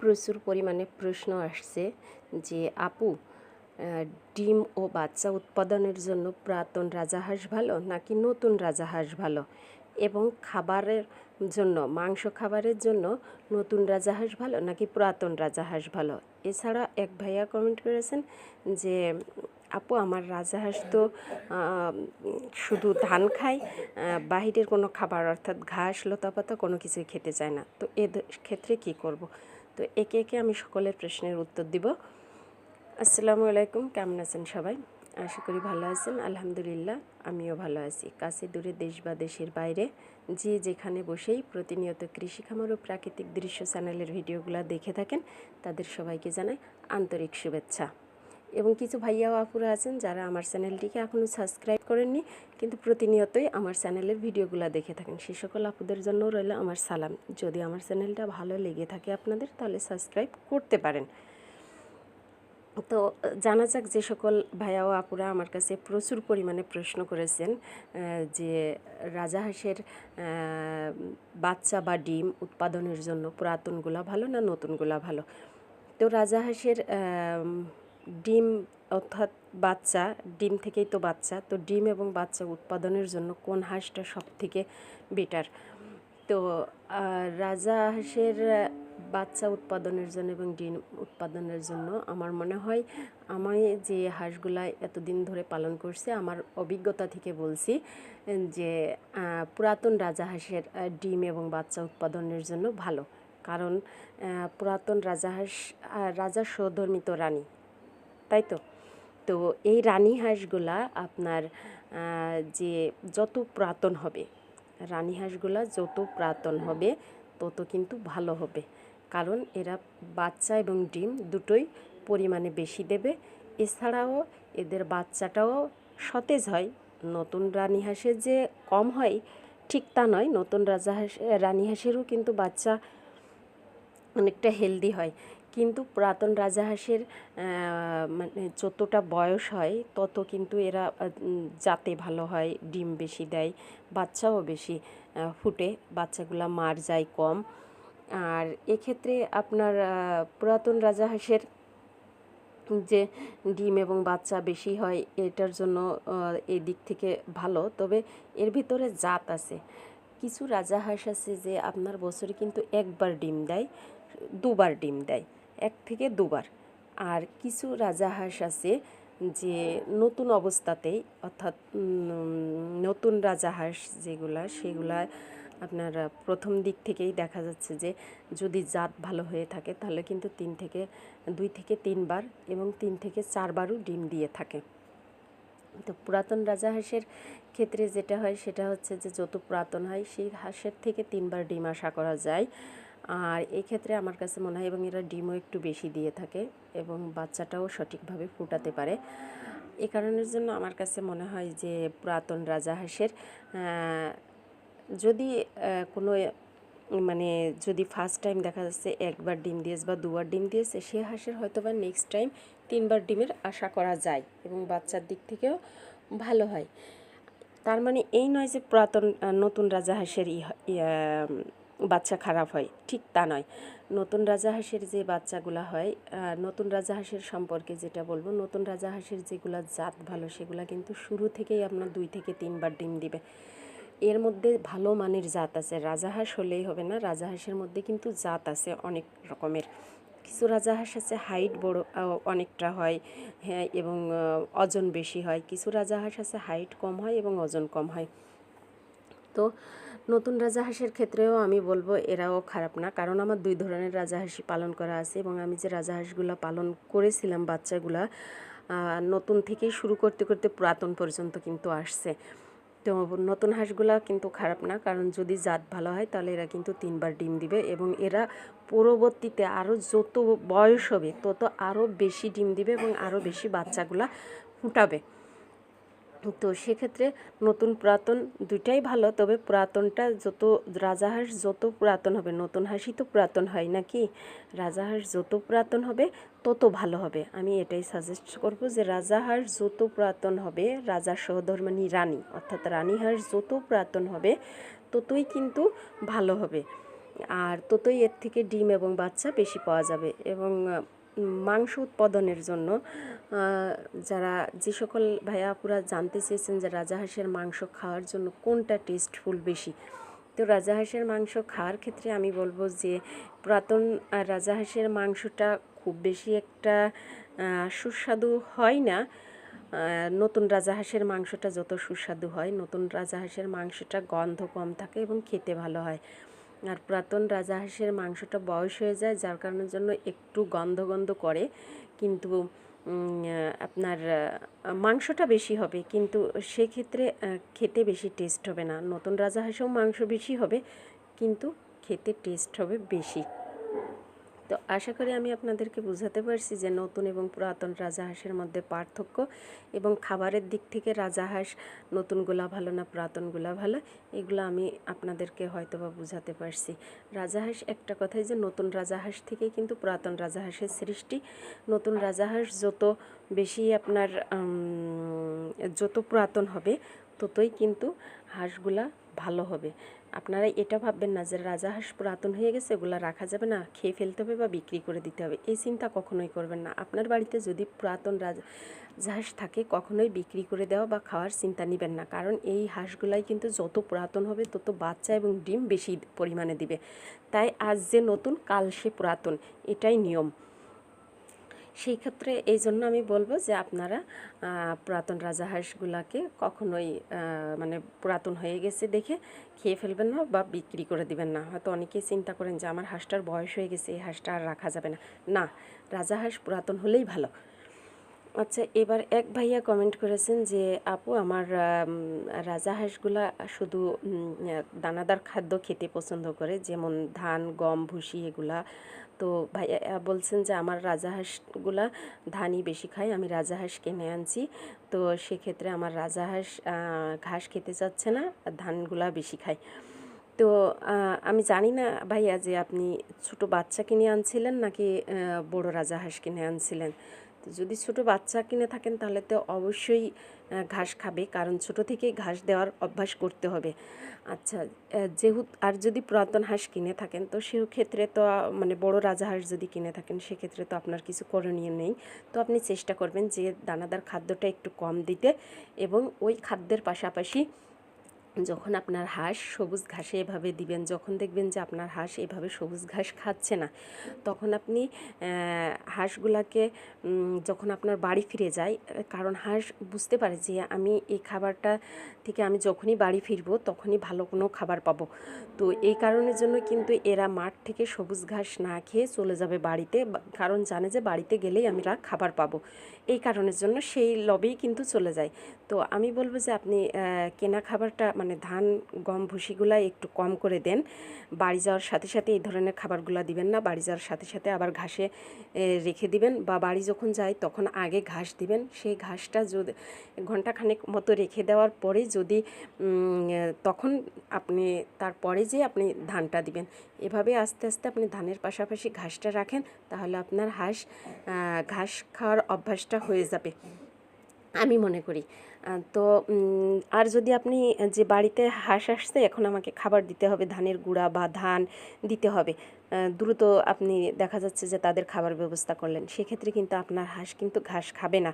প্রচুর পরিমাণে প্রশ্ন আসছে যে, আপু ডিম ও বাচ্চা উৎপাদনের জন্য পুরাতন রাজাহাঁস ভালো নাকি নতুন রাজাহাঁস ভালো? এবং খাবারের জন্য, মাংস খাবারের জন্য নতুন রাজাহাঁস ভালো নাকি পুরাতন রাজাহাঁস ভালো? এছাড়া এক ভাইয়া কমেন্ট করেছেন যে, আপু, আমার রাজাহাঁস তো শুধু ধান খায় বাহিরের কোনো খাবার অর্থাৎ ঘাস, লতাপাতা কোনো কিছুই খেতে চায় না। তো এ ক্ষেত্রে কি করব? তো একে একে আমি সকলের প্রশ্নের উত্তর দিব। আসসালামু আলাইকুম, কেমন আছেন সবাই? আশা করি ভালো আছেন। আলহামদুলিল্লাহ, আমিও ভালো আছি। কাছে দূরে দেশ বা দেশের বাইরে যে যেখানে বসেই প্রতিনিয়ত কৃষি খামার ও প্রাকৃতিক দৃশ্য চ্যানেলের ভিডিওগুলো দেখে থাকেন, তাদের সবাইকে জানাই আন্তরিক শুভেচ্ছা। এবং কিছু ভাইয়া আপুরা আছেন যারা আমার চ্যানেলটিকে এখনও সাবস্ক্রাইব করেননি কিন্তু প্রতিনিয়তই আমার চ্যানেলের ভিডিওগুলো দেখে থাকেন। সে সকল আপুদের জন্য রইল আমার সালাম। যদি আমার চ্যানেলটা ভালো লেগে থাকে আপনাদের তাহলে সাবস্ক্রাইব করতে পারেন। তো জানা যাক যে সকল ভাইয়া ও আপুরা আমার কাছে প্রচুর পরিমাণে প্রশ্ন করেছেন যে রাজাহাঁসের আহ, বাচ্চা বা ডিম উৎপাদনের জন্য পুরাতনগুলা ভালো না নতুনগুলা ভালো? তো রাজাহাঁসের আম, ডিম অর্থাৎ বাচ্চা, ডিম থেকেই তো বাচ্চা, তো ডিম এবং বাচ্চা উৎপাদনের জন্য কোন হাঁসটা সব থেকে বেটার তো রাজা হাঁসের বাচ্চা উৎপাদনের জন্য এবং ডিম উৎপাদনের জন্য আমার মনে হয়, আমি যে হাঁসগুলা এতদিন ধরে পালন করছি, আমার অভিজ্ঞতা থেকে বলছি, যে পুরাতন রাজা হাঁসের ডিম এবং বাচ্চা উৎপাদনের জন্য ভালো। কারণ পুরাতন রাজাহাঁস রাজা সধর্মিত রানী। তাই তো? তো এই রানী হাঁসগুলা আপনার যে যত পুরাতন হবে, রানী হাঁসগুলা যত পুরাতন হবে, তত কিন্তু ভালো হবে। কারণ এরা বাচ্চা এবং ডিম দুটোই পরিমাণে বেশি দেবে। এছাড়াও এদের বাচ্চাটাও সতেজ হয়। নতুন রানী হাঁসের যে কম হয়, ঠিক তা নয়। নতুন রাজা হাঁস, রানী হাঁসেরও কিন্তু বাচ্চা অনেকটা হেলদি হয়। কিন্তু পুরাতন রাজাহাঁসের মানে যতটা বয়স হয় তত কিন্তু এরা জাতে ভালো হয় ডিম বেশি দেয় বাচ্চাও বেশি ফুটে বাচ্চাগুলা মার যায় কম। আর এক্ষেত্রে আপনার পুরাতন রাজাহাঁসের যে ডিম এবং বাচ্চা বেশি হয় এটার জন্য আহ, এই দিক থেকে ভালো। তবে এর ভিতরে জাত আছে। কিছু রাজাহাঁস আছে যে আপনার বছরে কিন্তু একবার ডিম দেয় দুবার ডিম দেয়। এক থেকে দুবার। আর কিছু রাজাহাঁস আছে যে নতুন অবস্থাতেই অর্থাৎ নতুন রাজাহাঁস যেগুলা, সেগুলা আপনার প্রথম দিক থেকেই দেখা যাচ্ছে যে যদি জাত ভালো হয়ে থাকে, তাহলে কিন্তু তিন থেকে, দুই থেকে তিনবার এবং তিন থেকে চারবারও ডিম দিয়ে থাকে। তো পুরাতন রাজা হাঁসের ক্ষেত্রে যেটা হয়, সেটা হচ্ছে যে যত পুরাতন হয়, সেই হাঁসের থেকে তিনবার ডিম আশা করা যায়। আর এক্ষেত্রে আমার কাছে মনে হয় এবং এরা ডিমও একটু বেশি দিয়ে থাকে এবং বাচ্চাটাও সঠিকভাবে ফুটাতে পারে। এ কারণের জন্য আমার কাছে মনে হয় যে পুরাতন রাজা হাঁসের যদি কোনো মানে যদি ফার্স্ট টাইম দেখা যাচ্ছে একবার ডিম দিয়েছে বা দুবার ডিম দিয়েছে, সে হাঁসের হয়তো বা নেক্সট টাইম তিনবার ডিমের আশা করা যায় এবং বাচ্চার দিক থেকেও ভালো হয়। তার মানে এই নয় যে পুরাতন নতুন রাজা হাঁসের বাচ্চা খারাপ হয়, ঠিক তা নয়। নতুন রাজা রাজাহাঁসের যে বাচ্চাগুলা হয় নতুন রাজাহাঁসের সম্পর্কে যেটা বলব, নতুন রাজা রাজাহাঁসের যেগুলা জাত ভালো, সেগুলা কিন্তু শুরু থেকেই আপনার দুই থেকে তিনবার ডিম দিবে। এর মধ্যে ভালো মানের জাত আছে। রাজাহাঁস হলেই হবে না রাজাহাঁসের মধ্যে কিন্তু জাত আছে অনেক রকমের। কিছু রাজাহাঁস আছে, হাইট বড় অনেকটা হয় হ্যাঁ এবং ওজন বেশি হয়। কিছু রাজাহাঁস আছে, হাইট কম হয় এবং ওজন কম হয়। তো নতুন রাজাহাঁসের ক্ষেত্রেও আমি বলব এরাও খারাপ না। কারণ আমার দুই ধরনের রাজাহাঁসি পালন করা আছে এবং আমি যে রাজাহাঁসগুলো পালন করেছিলাম বাচ্চাগুলা নতুন থেকেই শুরু করতে করতে পুরাতন পর্যন্ত কিন্তু আসছে। তো নতুন হাঁসগুলা কিন্তু খারাপ না, কারণ যদি জাত ভালো হয় তাহলে এরা কিন্তু তিনবার ডিম দিবে এবং এরা পরবর্তীতে আরও যত বয়স হবে তত আরও বেশি ডিম দিবে এবং আরও বেশি বাচ্চাগুলা ফুটাবে। তো সেক্ষেত্রে নতুন পুরাতন দুইটাই ভালো। তবে পুরাতনটা যত রাজাহাঁস যত পুরাতন হবে, নতুন হাঁসই তো পুরাতন হয় নাকি? রাজাহাঁস যত পুরাতন হবে, তত ভালো হবে। আমি এটাই সাজেস্ট করব যে রাজাহাঁস যত পুরাতন হবে, রাজা সহধর্মিনী রানী, অর্থাৎ রানী হাঁস যত পুরাতন হবে, ততই কিন্তু ভালো হবে। আর ততই এর থেকে ডিম এবং বাচ্চা বেশি পাওয়া যাবে এবং মাংস উৎপাদনের জন্য যারা যে সকল ভাইয়া আপুরা জানতে চেয়েছেন যে রাজাহাঁসের মাংস খাওয়ার জন্য কোনটা টেস্টফুল বেশি তো রাজাহাঁসের মাংস খাওয়ার ক্ষেত্রে আমি বলব যে পুরাতন আহ, রাজাহাঁসের মাংসটা খুব বেশি একটা সুস্বাদু হয় না। নতুন রাজাহাঁসের মাংসটা যত সুস্বাদু হয় নতুন রাজাহাঁসের মাংসটা গন্ধ কম থাকে এবং খেতে ভালো হয়। আর পুরাতন রাজা হাঁসের মাংসটা বয়স হয়ে যায়, যার কারণের জন্য একটু গন্ধ গন্ধ করে। কিন্তু আপনার মাংসটা বেশি হবে, কিন্তু সেক্ষেত্রে খেতে বেশি টেস্ট হবে না। নতুন রাজা হাঁসেও মাংস বেশি হবে, কিন্তু খেতে টেস্ট হবে বেশি। তো আশা করি আমি আপনাদেরকে বোঝাতে পারছি যে নতুন এবং পুরাতন রাজাহাঁসের মধ্যে পার্থক্য এবং খাবারের দিক থেকে রাজাহাঁস নতুনগুলা ভালো না পুরাতনগুলা ভালো, এগুলো আমি আপনাদেরকে হয়তো বা বোঝাতে পারছি। রাজাহাঁস একটা কথাই যে নতুন রাজাহাঁস থেকেই কিন্তু পুরাতন রাজাহাঁসের সৃষ্টি। নতুন রাজাহাঁস যত বেশি আপনার যত পুরাতন হবে, ততই কিন্তু হাঁসগুলা ভালো হবে। আপনারা এটা ভাববেন না যে রাজাহাঁস পুরাতন হয়ে গেছে, এগুলো রাখা যাবে না, খেয়ে ফেলতে হবে বা বিক্রি করে দিতে হবে। এই চিন্তা কখনোই করবেন না। আপনার বাড়িতে যদি পুরাতন রাজা হাঁস থাকে, কখনোই বিক্রি করে দেওয়া বা খাওয়ার চিন্তা নেবেন না। কারণ এই হাঁসগুলাই কিন্তু যত পুরাতন হবে, তত বাচ্চা এবং ডিম বেশি পরিমাণে দিবে। তাই আজ যে নতুন, কাল সে পুরাতন। এটাই নিয়ম। সেই ক্ষেত্রে এই জন্য আমি বলব যে আপনারা পুরাতন রাজাহাঁসগুলাকে কখনোই মানে পুরাতন হয়ে গেছে দেখে খেয়ে ফেলবেন না বা বিক্রি করে দিবেন না। হয়তো অনেকেই চিন্তা করেন যে আমার হাঁসটার বয়স হয়ে গেছে এই হাঁসটা আর রাখা যাবে না। না রাজাহাঁস পুরাতন হলেই ভালো। আচ্ছা এবার এক ভাইয়া কমেন্ট করেছেন যে আপু আমার আম, রাজাহাঁসগুলা শুধু দানাদার খাদ্য খেতে পছন্দ করে যেমন ধান গম ভুসি এগুলা তো ভাইয়া বলছেন যে আমার রাজাহাঁসগুলা ধানই বেশি খায়, আমি রাজাহাঁস কিনে আনছি। তো সেক্ষেত্রে আমার রাজাহাঁস ঘাস খেতে চাচ্ছে না, আর ধানগুলা বেশি খায়। তো আমি জানি না ভাইয়া যে আপনি ছোট বাচ্চা কিনে আনছিলেন নাকি বড় রাজাহাঁস কিনে আনছিলেন? যদি ছোট বাচ্চা কিনে থাকেন তাহলে তো অবশ্যই ঘাস খাবে, কারণ ছোট থেকেই ঘাস দেওয়ার অভ্যাস করতে হবে। আচ্ছা যেহেতু, আর যদি পুরাতন হাঁস কিনে থাকেন, তো সে ক্ষেত্রে তো মানে বড় রাজাহাঁস যদি কিনে থাকেন, সেক্ষেত্রে তো আপনার কিছু করণীয় নেই। তো আপনি চেষ্টা করবেন যে দানাদার খাদ্যটা একটু কম দিতে এবং ওই খাদ্যের পাশাপাশি যখন আপনার হাঁস সবুজ ঘাসে এভাবে দিবেন, যখন দেখবেন যে আপনার হাঁস এভাবে সবুজ ঘাস খাচ্ছে না, তখন আপনি হাঁসগুলাকে যখন আপনার বাড়ি ফিরে যায় কারণ হাঁস বুঝতে পারে যে আমি এই খাবারটা থেকে আমি যখনই বাড়ি ফিরবো, তখনই ভালো কোনো খাবার পাবো। তো এই কারণের জন্য কিন্তু এরা মাঠ থেকে সবুজ ঘাস না খেয়ে চলে যাবে বাড়িতে কারণ জানে যে বাড়িতে গেলেই আমরা খাবার পাবো। এই কারণের জন্য সেই লবেই কিন্তু চলে যায়। তো আমি বলব যে আপনি কেনা খাবারটা মানে ধান, গম ভুসিগুলা একটু কম করে দেন। বাড়ি যাওয়ার সাথে সাথে এই ধরনের খাবারগুলো দিবেন না। বাড়ি যাওয়ার সাথে সাথে আবার ঘাসে রেখে দিবেন বা বাড়ি যখন যায় তখন আগে ঘাস দিবেন। সেই ঘাসটা যদি ঘন্টাখানেক মতো রেখে দেওয়ার পরে যদি তখন আপনি তারপরে যে আপনি ধানটা দিবেন। এভাবে আস্তে আস্তে আপনি ধানের পাশাপাশি ঘাসটা রাখেন তাহলে আপনার হাঁস ঘাস খাওয়ার অভ্যাসটা হয়ে যাবে। আমি মনে করি। তো আর যদি আপনি যে বাড়িতে হাঁস আসছে, এখন আমাকে খাবার দিতে হবে, ধানের গুঁড়া বা ধান দিতে হবে। দ্রুত আপনি দেখা যাচ্ছে যে তাদের খাবার ব্যবস্থা করলেন। সেক্ষেত্রে কিন্তু আপনার হাঁস কিন্তু ঘাস খাবে না।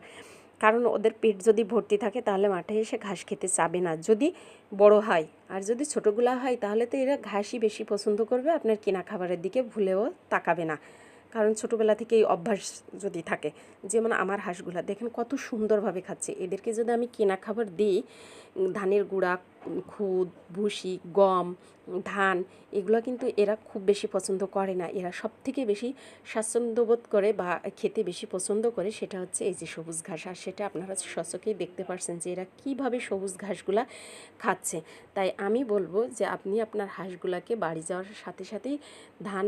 কারণ ওদের পেট যদি ভর্তি থাকে, তাহলে মাঠে এসে ঘাস খেতে চাবে না। যদি বড় হয়, আর যদি ছোটোগুলা হয়, তাহলে তো এরা ঘাসই বেশি পছন্দ করবে। আপনার কেনা খাবারের দিকে ভুলেও তাকাবে না। কারণ ছোটোবেলা থেকেই অভ্যাস যদি থাকে, যেমন আমার হাঁসগুলা, দেখেন কত সুন্দরভাবে খাচ্ছে। এদেরকে যদি আমি কেনা খাবার দিই, ধানের গুঁড়া, খুদ, ভুসি, গম, ধান, এগুলো কিন্তু এরা খুব বেশি পছন্দ করে না। এরা সব থেকে বেশি স্বাচ্ছন্দ্যবোধ করে বা খেতে বেশি পছন্দ করে সেটা হচ্ছে এই যে সবুজ ঘাস। আর সেটা আপনারা সচকেই দেখতে পারছেন যে এরা কীভাবে সবুজ ঘাসগুলা খাচ্ছে। তাই আমি বলব যে আপনি আপনার হাঁসগুলাকে বাড়ি যাওয়ার সাথে সাথেই ধান